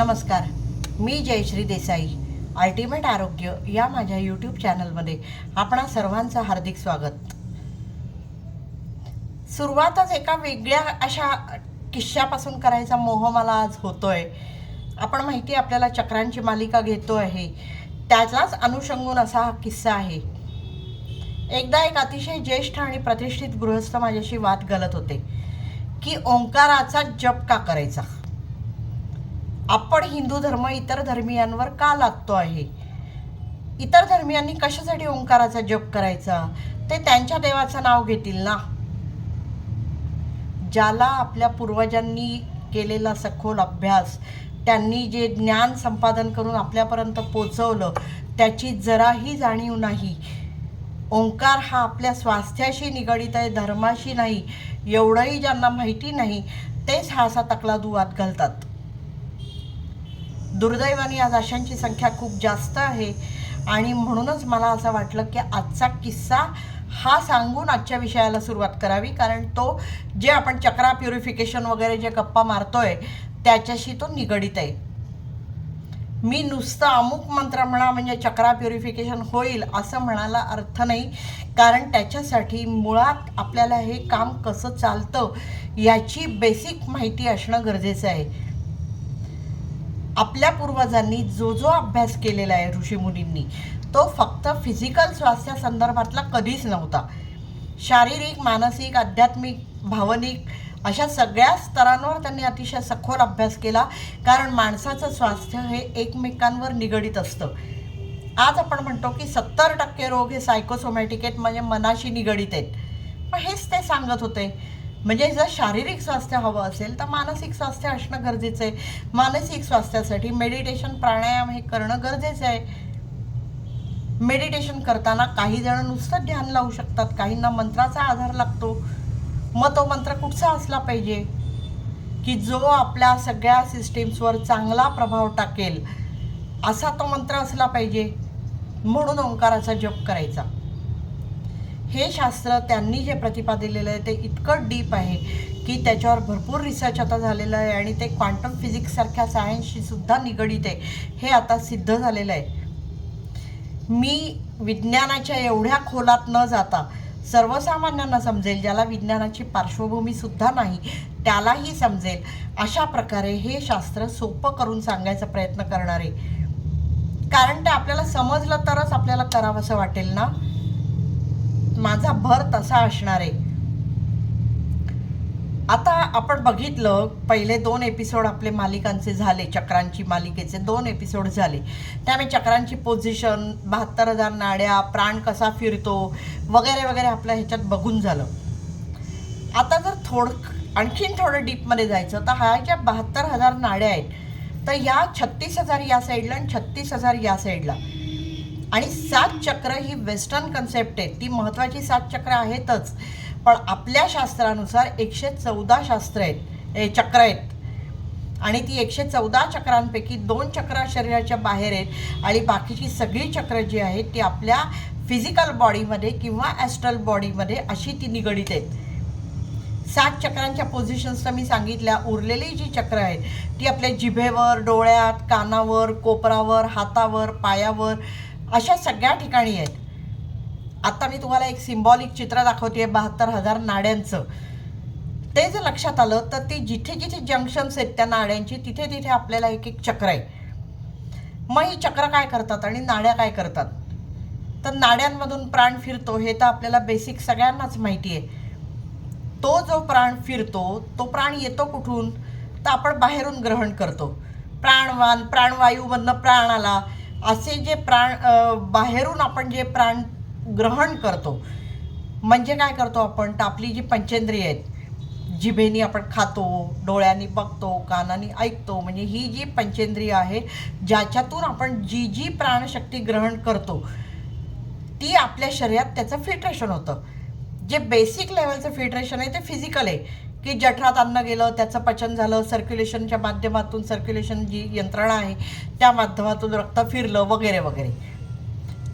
नमस्कार. मी जयश्री देसाई अल्टिमेट आरोग्य या माझ्या यूट्यूब चॅनलमध्ये आपणा सर्वांचं हार्दिक स्वागत. सुरुवातच एका वेगळ्या अशा किस्स्यापासून करायचा मोह मला आज होतोय. आपण माहिती आपल्याला चक्रांची मालिका घेतो आहे. त्याचाच अनुषंगून असा हा किस्सा आहे. एकदा एक अतिशय ज्येष्ठ आणि प्रतिष्ठित गृहस्थ माझ्याशी वाद घालत होते की ओंकाराचा जप का करायचा? आपण हिंदू धर्म इतर धर्मियांवर का लागतो आहे? इतर धर्मियांनी कशासाठी ओंकाराचा जप करायचा? ते त्यांच्या देवाचं नाव घेतील ना? ज्याला आपल्या पूर्वजांनी केलेला सखोल अभ्यास त्यांनी जे ज्ञान संपादन करून आपल्यापर्यंत पोचवलं त्याची जराही जाणीव नाही. ओंकार हा आपल्या स्वास्थ्याशी निगडित आहे धर्माशी नाही एवढंही ज्यांना माहिती नाही तेच हा असा तकला दुवात घालतात. दुर्दैवाने आज अशांची संख्या खूप जास्त आहे. आणि म्हणूनच मला असं वाटलं की आजचा किस्सा हा सांगून आजच्या विषयाला सुरुवात करावी. कारण तो जे आपण चक्रा प्युरिफिकेशन वगैरे जे गप्पा मारतोय त्याच्याशी तो निगडीत आहे. मी नुसतं अमुक मंत्र म्हणा म्हणजे चक्रा प्युरिफिकेशन होईल असं म्हणायला अर्थ नाही. कारण त्याच्यासाठी मुळात आपल्याला हे काम कसं चालतं याची बेसिक माहिती असणं गरजेचं आहे. आपल्या पूर्वजांनी जो जो अभ्यास केलेला आहे ऋषीमुनींनी तो फक्त फिजिकल स्वास्थ्यासंदर्भातला कधीच नव्हता. शारीरिक मानसिक आध्यात्मिक भावनिक अशा सगळ्या स्तरांवर त्यांनी अतिशय सखोल अभ्यास केला कारण माणसाचं स्वास्थ्य हे एकमेकांवर निगडीत असतं. आज आपण म्हणतो की सत्तर टक्के रोग हे सायकोसोमॅटिक आहेत म्हणजे मनाशी निगडीत आहेत. पण हेच ते सांगत होते. म्हणजे जर शारीरिक स्वास्थ्य हवं असेल तर मानसिक स्वास्थ्य असणं गरजेचं आहे. मानसिक स्वास्थ्यासाठी मेडिटेशन प्राणायाम हे करणं गरजेचं आहे. मेडिटेशन करताना काही जण नुसतं ध्यान लावू शकतात. काहींना मंत्राचा आधार लागतो. मग तो मंत्र कुठचा असला पाहिजे? की जो आपल्या सगळ्या सिस्टीम्सवर चांगला प्रभाव टाकेल. असा तो मंत्र असला पाहिजे. म्हणून ओंकाराचा जप करायचा. हे शास्त्र त्यांनी जे प्रतिपादिलेलं आहे ते इतकं डीप आहे की त्याच्यावर भरपूर रिसर्च आता झालेलं आहे आणि ते क्वांटम फिजिक्ससारख्या सायन्सशी सुद्धा आहे. हे आता सिद्ध झालेलं आहे. मी विज्ञानाच्या एवढ्या खोलात न जाता सर्वसामान्यांना समजेल ज्याला विज्ञानाची पार्श्वभूमी सुद्धा नाही त्यालाही समजेल अशा प्रकारे हे शास्त्र सोपं करून सांगायचा प्रयत्न करणारे. कारण ते आपल्याला समजलं तरच आपल्याला करावंसं वाटेल ना? माझा भर तसा असणार आहे. आता आपण बघितलं पहिले दोन एपिसोड आपले मालिकांचे झाले चक्रांची मालिकेचे दोन एपिसोड झाले. त्यामुळे चक्रांची पोझिशन बहात्तर हजार नाड्या प्राण कसा फिरतो वगैरे वगैरे आपल्या ह्याच्यात बघून झालं. आता जर थोडं आणखीन थोडं डीपमध्ये जायचं तर ह्या ज्या बहात्तर हजार नाड्या आहेत तर या छत्तीस हजार या साईडला आणि छत्तीस हजार या साईडला आणि सात चक्र ही वेस्टर्न कन्सेप्ट आहे. ती महत्त्वाची सात चक्र आहेतच. पण आपल्या शास्त्रानुसार एकशे चौदा शास्त्र आहेत. चक्र आहेत. आणि ती एकशे चौदा चक्रांपैकी दोन चक्र शरीराच्या बाहेर आहेत. आणि बाकीची सगळी चक्र जी आहेत ती आपल्या फिजिकल बॉडीमध्ये किंवा ॲस्ट्रल बॉडीमध्ये अशी ती निगडीत आहेत. सात चक्रांच्या पोझिशन्स तर मी सांगितल्या. उरलेली जी चक्र आहेत ती आपल्या जिभेवर डोळ्यात कानावर कोपरावर हातावर पायावर अशा सगळ्या ठिकाणी आहेत. आता मी तुम्हाला एक सिम्बॉलिक चित्र दाखवते बहात्तर हजार नाड्यांचं. ते जर लक्षात आलं तर ती जिथे जिथे जंक्शन्स आहेत त्या नाड्यांची तिथे तिथे आपल्याला एक एक चक्र आहे. मग ही चक्र काय करतात आणि नाड्या काय करतात? तर नाड्यांमधून प्राण फिरतो हे तर आपल्याला बेसिक सगळ्यांनाच माहिती आहे. तो जो प्राण फिरतो तो प्राण येतो कुठून? तर आपण बाहेरून ग्रहण करतो. प्राणवान प्राणवायूमधनं प्राण आला असे जे प्राण बाहेरून आपण जे प्राण ग्रहण करतो म्हणजे काय करतो आपण? तर आपली जी पंचेंद्रिय आहेत जिभेनी आपण खातो डोळ्यांनी बघतो कानानी ऐकतो म्हणजे ही जी पंचेंद्रिय आहे ज्याच्यातून आपण जी जी प्राणशक्ती ग्रहण करतो ती आपल्या शरीरात त्याचं फिल्ट्रेशन होतं. जे बेसिक लेवलचं फिल्ट्रेशन आहे ते फिजिकल आहे. की जठरात अन्न गेलं त्याचं पचन झालं सर्क्युलेशनच्या माध्यमातून सर्क्युलेशन जी यंत्रणा आहे त्या माध्यमातून रक्त फिरलं वगैरे वगैरे.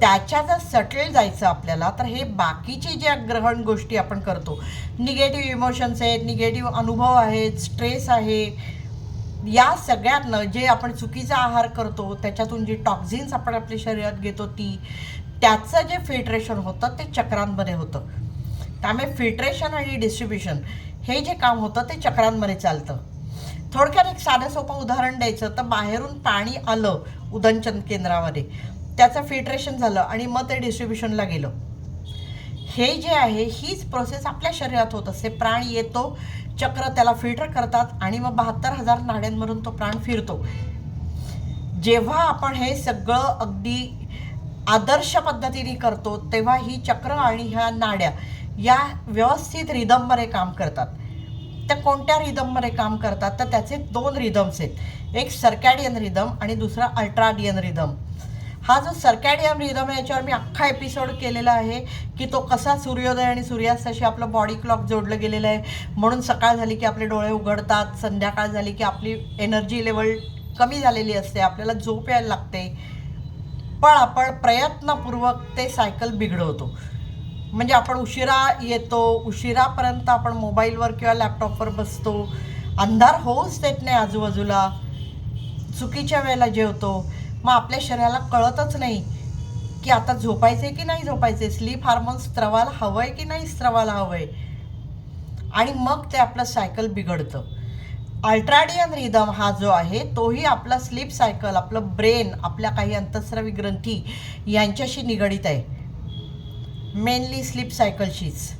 त्याच्या जर सटल जायचं आपल्याला तर हे बाकीचे ज्या ग्रहण गोष्टी आपण करतो निगेटिव्ह इमोशन्स आहेत निगेटिव्ह अनुभव आहेत स्ट्रेस आहे या सगळ्यांना जे आपण चुकीचा आहार करतो त्याच्यातून जी टॉक्झिन्स आपण आपल्या शरीरात घेतो ती त्याचं जे फिल्ट्रेशन होतं ते चक्रांमध्ये होतं. त्यामुळे फिल्ट्रेशन आणि डिस्ट्रीब्युशन हे जे काम होतं ते चक्रांमध्ये चालतं. थोडक्यात एक साधं सोपं उदाहरण द्यायचं तर बाहेरून पाणी आलं उदंचन केंद्रामध्ये. त्याचं फिल्ट्रेशन झालं आणि मग ते डिस्ट्रीब्युशनला गेलं. हे जे आहे हीच प्रोसेस आपल्या शरीरात होत असते. प्राण येतो चक्र त्याला फिल्टर करतात आणि मग बहात्तर हजार नाड्यांमधून तो प्राण फिरतो. जेव्हा आपण हे सगळं अगदी आदर्श पद्धतीने करतो तेव्हा ही चक्र आणि ह्या नाड्या या व्यवस्थित रिदममध्ये काम करतात. त्या कोणत्या रिदममध्ये काम करतात? तर त्याचे दोन रिदम्स आहेत. एक सर्कॅडियन रिदम आणि दुसरा अल्ट्राडियन रिदम हा जो सर्कॅडियन रिदम आहे याच्यावर मी अख्खा एपिसोड केलेला आहे की तो कसा सूर्योदय आणि सूर्यास्ताशी आपलं बॉडी क्लॉक जोडलं गेलेलं आहे. म्हणून सकाळ झाली की आपले डोळे उघडतात संध्याकाळ झाली की आपली एनर्जी लेवल कमी झालेली असते आपल्याला झोप यायला लागते. पण आपण प्रयत्नपूर्वक ते सायकल बिघडवतो. म्हणजे आपण उशिरा येतो उशिरापर्यंत आपण मोबाईलवर किंवा लॅपटॉपवर बसतो. अंधार होऊच देत नाही आजूबाजूला. चुकीच्या वेळेला जेवतो. मग आपल्या शरीराला कळतच नाही की आता झोपायचे की नाही झोपायचे स्लीप हार्मोन्स स्त्रवाला हवंय की नाही स्त्रवाला हवंय. आणि मग ते आपलं सायकल बिघडतं. अल्ट्राडियन रिदम हा जो आहे तोही आपला स्लीप सायकल आपलं ब्रेन आपल्या काही अंतस्रावी ग्रंथी यांच्याशी निगडीत आहे. मेनली स्लीप सायकलशीच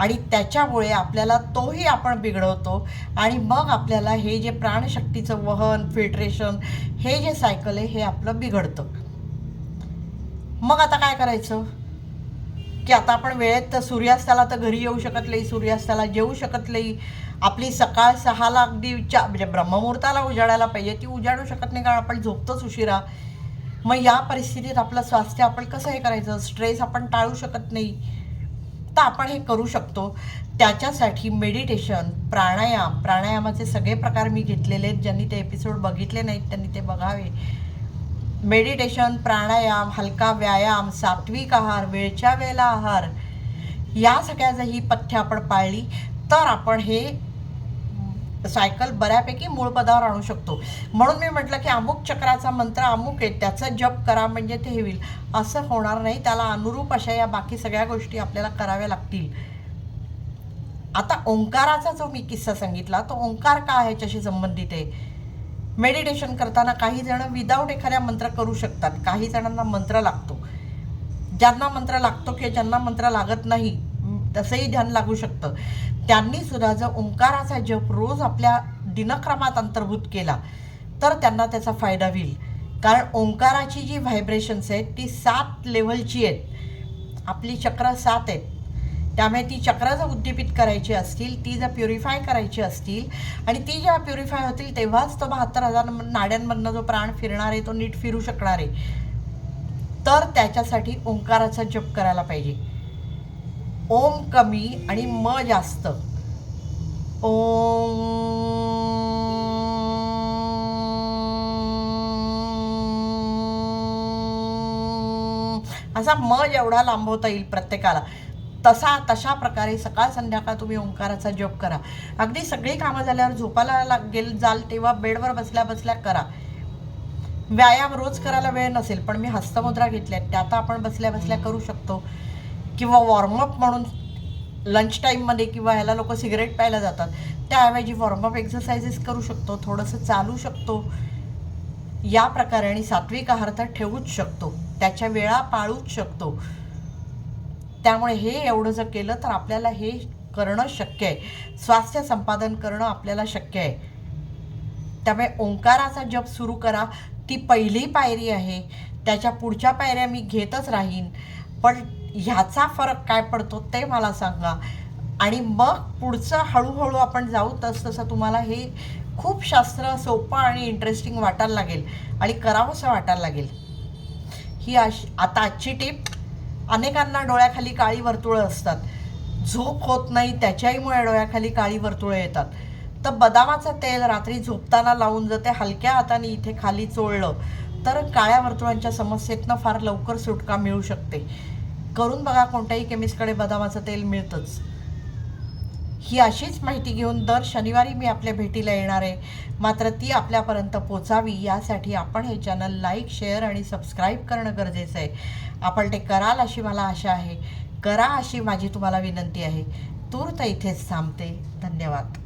आणि त्याच्यामुळे आपल्याला तोही आपण बिघडवतो आणि मग आपल्याला हे जे प्राणशक्तीचं वहन फिल्ट्रेशन हे जे सायकल आहे हे आपलं बिघडतं. मग आता काय करायचं? की आता आपण वेळेत तर सूर्यास्ताला तर घरी येऊ शकत नाही सूर्यास्ताला जेवू शकत नाही. आपली सकाळ सहाला अगदी चा म्हणजे ब्रह्ममुहूर्ताला उजाडायला पाहिजे ती उजाडू शकत नाही कारण आपण झोपतोच उशिरा. मग या परिस्थितीत आपलं स्वास्थ्य आपण कसं हे करायचं? स्ट्रेस आपण टाळू शकत नाही. तर आपण हे करू शकतो. त्याच्यासाठी मेडिटेशन प्राणायाम प्राणायामाचे सगळे प्रकार मी घेतलेले आहेत. ज्यांनी ते एपिसोड बघितले नाहीत त्यांनी ते बघावे. मेडिटेशन प्राणायाम हलका व्यायाम सात्विक आहार वेळच्या वेळेला आहार या सगळ्या जर ही पथ्य आपण पाळली. तर आपण हे सायकल बऱ्यापैकी मूळ पदावर आणू शकतो. म्हणून मी म्हटलं की अमुक चक्राचा मंत्र अमुक आहे त्याचं जप करा म्हणजे ते हे होईल. असं होणार नाही त्याला अनुरूप अशा या बाकी सगळ्या गोष्टी आपल्याला कराव्या लागतील. आता ओंकाराचा जो मी किस्सा सांगितला तो ओंकार का ह्याच्याशी संबंधित आहे? मेडिटेशन करताना काही जण विदाऊट एखाद्या मंत्र करू शकतात. काही जणांना मंत्र लागतो. ज्यांना मंत्र लागतो किंवा ज्यांना मंत्र लागत नाही तसंही ध्यान लागू शकतं. त्यांनी सुद्धा जर ओंकाराचा जप रोज आपल्या दिनक्रमात अंतर्भूत केला तर त्यांना त्याचा फायदा होईल. कारण ओंकाराची जी व्हायब्रेशन्स आहेत ती सात लेवलची आहेत. आपली चक्र सात आहेत. त्यामुळे ती चक्र जर उद्दीपित करायची असतील ती जर प्युरिफाय करायची असतील आणि ती जेव्हा प्युरिफाय होतील तेव्हाच तो बहात्तर हजार नाड्यांमधनं जो प्राण फिरणार आहे तो नीट फिरू शकणार आहे. तर त्याच्यासाठी ओंकाराचा जप करायला पाहिजे. ओम कमी आणि म जास्त. ओम. असा म जेवढा लांबवता येईल प्रत्येकाला. तसा तशा प्रकारे सकाळ संध्याकाळ तुम्ही ओंकाराचा जप करा. अगदी सगळी कामं झाल्यावर झोपायला लागेल जाल तेव्हा बेडवर बसल्या बसल्या करा. व्यायाम रोज करायला वेळ नसेल पण मी हस्तमुद्रा घेतल्या त्या आता आपण बसल्या बसल्या करू शकतो. किंवा वॉर्मअप म्हणून लंच टाईममध्ये किंवा ह्याला लोक सिगरेट प्यायला जातात त्याऐवजी वॉर्मअप एक्सरसाइजेस करू शकतो थोडंसं चालू शकतो. या प्रकारे आणि सात्विक आहार तर ठेवूच शकतो त्याच्या वेळा पाळूच शकतो. त्यामुळे हे एवढं जर केलं तर आपल्याला हे करणं शक्य आहे. स्वास्थ्य संपादन करणं आपल्याला शक्य आहे. त्यामुळे ओंकाराचा जप सुरू करा. ती पहिली पायरी आहे. त्याच्या पुढच्या पायऱ्या मी घेतच राहीन. पण ह्याचा फरक काय पडतो ते मला सांगा. आणि मग पुढचं हळूहळू आपण जाऊ तस तसं तुम्हाला हे खूप शास्त्र सोपं आणि इंटरेस्टिंग वाटायला लागेल. आणि करावंसं वाटायला लागेल. ही अशी आता आजची टीप अनेकांना डोळ्याखाली काळी वर्तुळं असतात. झोप होत नाही त्याच्याहीमुळे डोळ्याखाली काळी वर्तुळं येतात. तर बदामाचं तेल रात्री झोपताना लावून जर ते हलक्या हाताने इथे खाली चोळलं तर काळ्या वर्तुळांच्या समस्येतनं फार लवकर सुटका मिळू शकते. करून बघा कोणत्याही केमिस्टकडे बदामाचं तेल मिळतंच. ही अशीच माहिती घेऊन दर शनिवारी मी आपल्या भेटीला येणार आहे. मात्र ती आपल्यापर्यंत पोचावी यासाठी आपण हे चॅनल लाईक शेअर आणि सबस्क्राईब करणं गरजेचं आहे. आपण ते कराल अशी मला आशा आहे. करा अशी माझी तुम्हाला विनंती आहे. तूर्त इथेच थांबते. धन्यवाद.